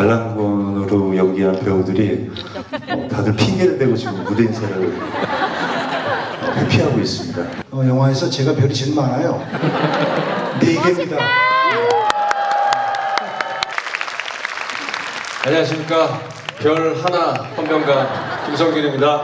반란군으로 연기한 배우들이 어, 다들 핑계를 대고 지금 무대 인사를 어, 회피하고 있습니다. 어, 영화에서 제가 별이 제일 많아요. 네 개입니다. 안녕하십니까 별 하나 헌병가 김성균입니다.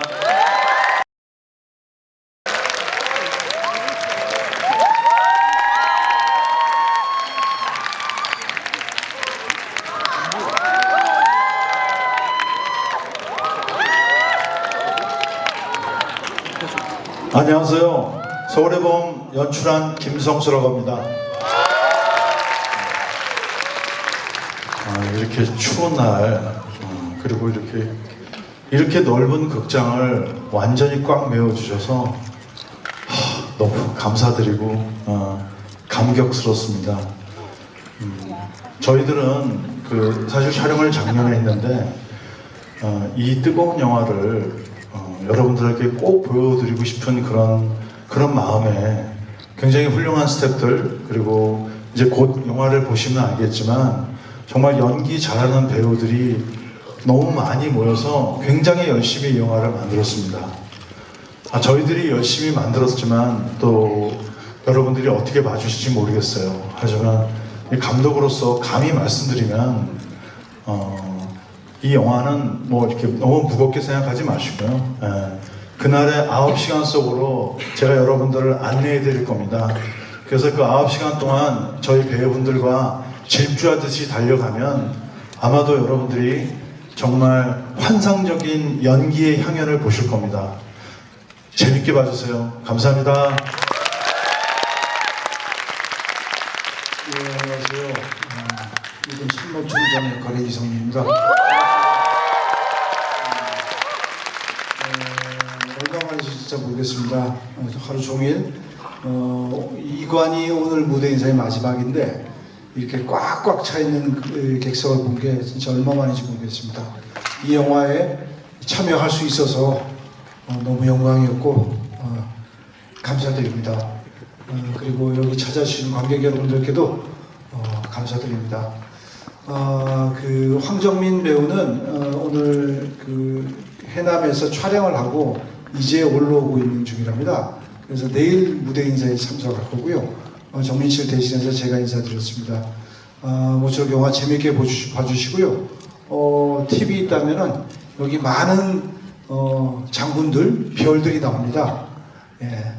안녕하세요. 서울의 봄 연출한 김성수라고 합니다. 아, 이렇게 추운 날 음, 그리고 이렇게 이렇게 넓은 극장을 완전히 꽉 메워주셔서 하, 너무 감사드리고 어, 감격스럽습니다. 음, 저희들은 그 사실 촬영을 작년에 했는데 어, 이 뜨거운 영화를 어, 여러분들에게 꼭 보여드리고 싶은 그런 그런 마음에 굉장히 훌륭한 스태프들 그리고 이제 곧 영화를 보시면 알겠지만 정말 연기 잘하는 배우들이 너무 많이 모여서 굉장히 열심히 이 영화를 만들었습니다. 아, 저희들이 열심히 만들었지만 또 여러분들이 어떻게 봐주실지 모르겠어요. 하지만 이 감독으로서 감히 말씀드리면 어, 이 영화는 뭐 이렇게 너무 무겁게 생각하지 마시고요. 예, 그날의 9시간 속으로 제가 여러분들을 안내해 드릴 겁니다. 그래서 그 9시간 동안 저희 배우분들과 질주하듯이 달려가면 아마도 여러분들이 정말 환상적인 연기의 향연을 보실 겁니다. 재밌게 봐주세요. 감사합니다. 예, 안녕하세요. 어, 이분 참모총장 역할의 이성민입니다. 진짜 모르겠습니다. 어, 하루 종일 어, 이관이 오늘 무대 인사의 마지막인데 이렇게 꽉꽉 차 있는 그 객석을 본 게 진짜 얼마 만인지 모르겠습니다. 이 영화에 참여할 수 있어서 어, 너무 영광이었고 어, 감사드립니다. 어, 그리고 여기 찾아주신 관객 여러분들께도 어, 감사드립니다. 어, 그 황정민 배우는 어, 오늘 그 해남에서 촬영을 하고 이제 올라오고 있는 중이랍니다. 그래서 내일 무대 인사에 참석할 거고요. 어, 정민 씨를 대신해서 제가 인사드렸습니다. 어, 모쪼록 영화 재밌게 보시, 봐주시고요. 어, TV 있다면은 여기 많은 어, 장군들, 별들이 나옵니다. 예.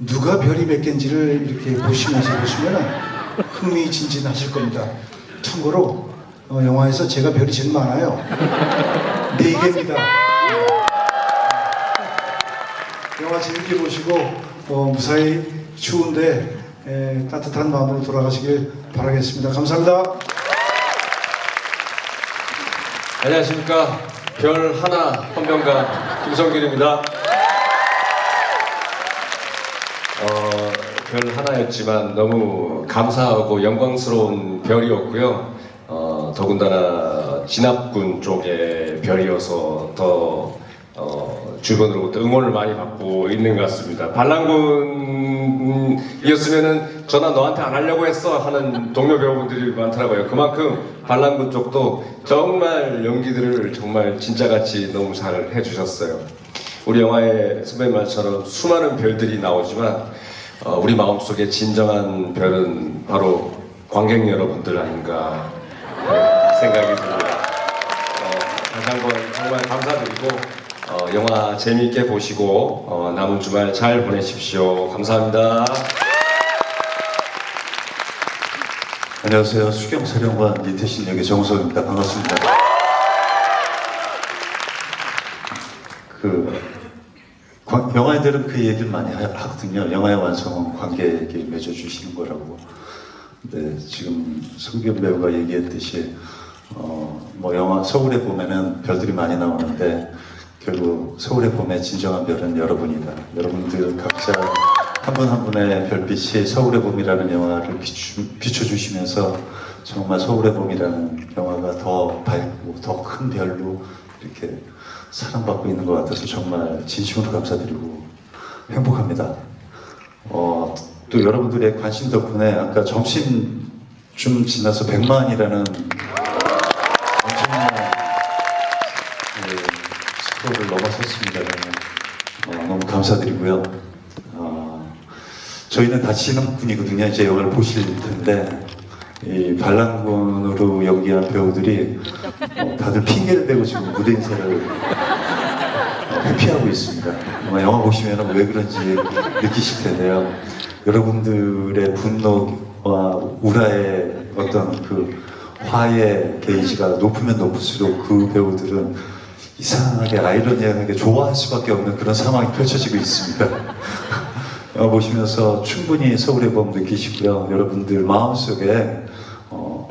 누가 별이 몇 개인지를 이렇게 보시면서 보시면은 흥미진진하실 겁니다. 참고로 어, 영화에서 제가 별이 제일 많아요. 네 개입니다. 영화 재밌게 보시고 어, 무사히 추운데 에, 따뜻한 마음으로 돌아가시길 바라겠습니다. 감사합니다. 안녕하십니까 별 하나 헌병가 김성균입니다. 어, 별 하나였지만 너무 감사하고 영광스러운 별이었고요. 어, 더군다나 진압군 쪽의 별이어서 더 어, 주변으로부터 응원을 많이 받고 있는 것 같습니다. 반란군이었으면은 전화 너한테 안 하려고 했어 하는 동료 배우분들이 많더라고요. 그만큼 반란군 쪽도 정말 연기들을 정말 진짜같이 너무 잘 해주셨어요. 우리 영화의 선배님 말처럼 수많은 별들이 나오지만 어, 우리 마음속에 진정한 별은 바로 관객 여러분들 아닌가 네, 생각이 듭니다. 어, 다시 한번 정말 감사드리고 어, 영화 재미있게 보시고 어, 남은 주말 잘 보내십시오. 감사합니다. 안녕하세요. 수경사령관 이태신 역의 정우성입니다. 반갑습니다. 그 관- 영화인들은 그 얘기를 많이 하- 하거든요. 영화의 완성은 관객이 맺어주시는 거라고. 근데 지금 성균 배우가 얘기했듯이 어, 뭐 영화 서울에 보면은 별들이 많이 나오는데 결국 서울에 봄의 진정한 별은 여러분이다. 여러분들 각자 한분한 분의 별빛이 서울의 봄이라는 영화를 비추, 비춰주시면서 정말 서울의 봄이라는 영화가 더 밝고 더 큰 별로 이렇게 사랑받고 있는 것 같아서 정말 진심으로 감사드리고 행복합니다. 어, 또 여러분들의 관심 덕분에 아까 점심 좀 지나서 100만이라는 10%를 넘어섰습니다. 어, 너무 감사드리고요. 어, 저희는 다 신흥군이거든요. 이제 영화를 보실 텐데 이 반란군으로 연기한 배우들이 어, 다들 핑계를 대고 지금 무대 인사를 어, 회피하고 있습니다. 아마 영화 보시면 왜 그런지 느끼실 텐데요. 여러분들의 분노와 우라의 어떤 그 화의 게이지가 높으면 높을수록 그 배우들은 이상하게 아이러니하게 좋아할 수밖에 없는 그런 상황이 펼쳐지고 있습니다. 영화 보시면서 충분히 서울의 봄 느끼시고요. 여러분들 마음속에 어,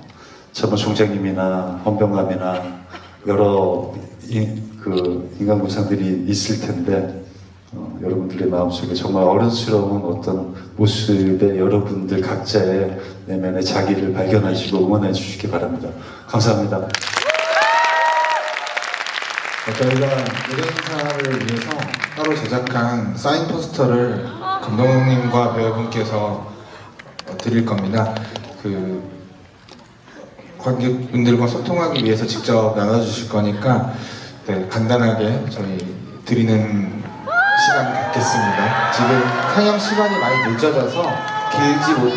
정말 총장님이나 헌병감이나 여러 이, 그 인간구상들이 있을 텐데 어, 여러분들의 마음속에 정말 어른스러운 어떤 모습의 여러분들 각자의 내면의 자기를 발견하시고 응원해 주시기 바랍니다. 감사합니다. 어, 저희가 무대인사를 위해서 따로 제작한 사인 포스터를 감독님과 배우분께서 어, 드릴 겁니다. 그 관객분들과 소통하기 위해서 직접 나눠주실 거니까 네, 간단하게 저희 드리는 시간 갖겠습니다. 지금 상영 시간이 많이 늦어져서 길지 못해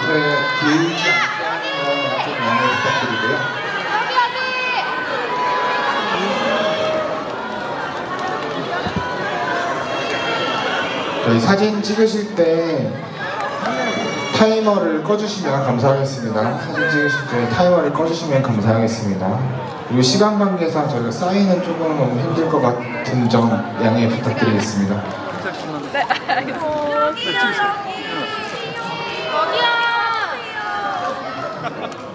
길지 않게 하는 거 좀 양해 부탁드리고요. 저희 사진 찍으실 때 타이머를 꺼주시면 감사하겠습니다. 사진 찍으실 때 타이머를 꺼주시면 감사하겠습니다. 그리고 시간 관계상 저희가 사인은 조금 너무 힘들 것 같은 점 양해 부탁드리겠습니다.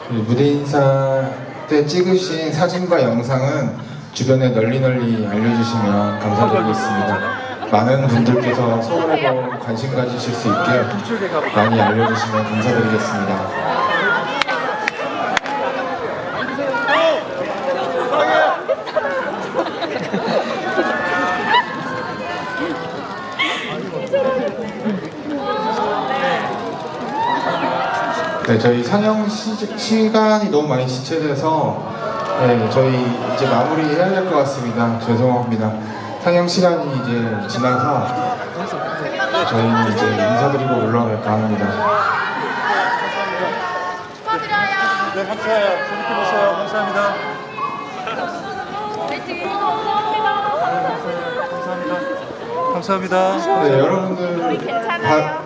이 무대 인사 때 찍으신 사진과 영상은 주변에 널리 널리 알려주시면 감사드리겠습니다. 많은 분들께서 서울에 더 관심 가지실 수 있게 많이 알려주시면 감사드리겠습니다. 네, 저희 상영 시, 시간이 너무 많이 지체돼서 네, 저희 이제 마무리해야 될 것 같습니다. 죄송합니다. 상영 시간이 이제 지나서 저희는 이제 인사드리고 올라갈까 합니다. 네, 감사해요. 재밌게 보세요. 감사합니다. 감사합니다. 감사합니다. 네, 여러분들 바-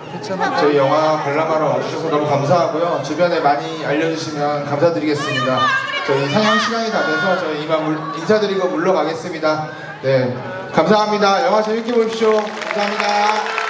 저희 영화 관람하러 와주셔서 너무 감사하고요. 주변에 많이 알려주시면 감사드리겠습니다. 저희 상영 시간이 다 돼서 저희 이만 물, 인사드리고 물러가겠습니다. 네, 감사합니다. 영화 재밌게 보십시오. 감사합니다.